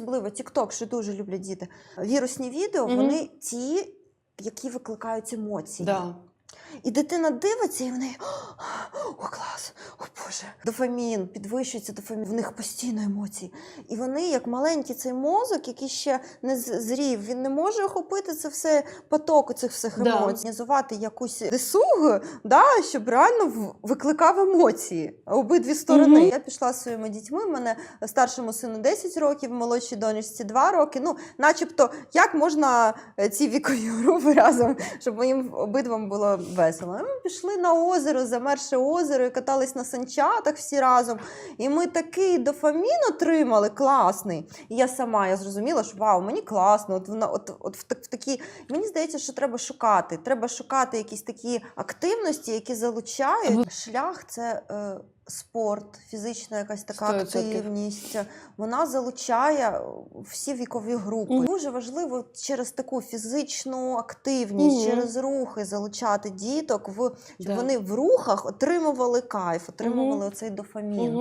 Особливо TikTok, що дуже люблять діти. Вірусні відео, Мгм. вони ті, які викликають емоції. Да. І дитина дивиться, і в Боже. Дофамін, підвищується дофамін, в них постійно емоції. І вони, як маленький цей мозок, який ще не зрів, він не може охопити це все поток цих всіх Да. емоцій, організувати якусь десугу, да, щоб реально викликав емоції обидві сторони. Мгм. Я пішла зі своїми дітьми. У мене старшому сину 10 років, молодшій донечці 2 роки. Ну, начебто, як можна е, ці вікові групи разом, щоб їм обидвам було весело. Ми пішли на озеро, замерше озеро, і катались на санчатах всі разом. І ми такий дофамін отримали класний. І я сама я зрозуміла, що вау, мені класно. От вона, от, от в, в такі. Мені здається, що треба шукати. Треба шукати якісь такі активності, які залучають. Шлях це. Е, Спорт, фізична якась така 100%. активність, вона залучає всі вікові групи. Мгм. Дуже важливо через таку фізичну активність, Мгм. через рухи залучати діток в щоб yeah. вони в рухах отримували кайф, отримували Мгм. оцей дофамін. Мгм.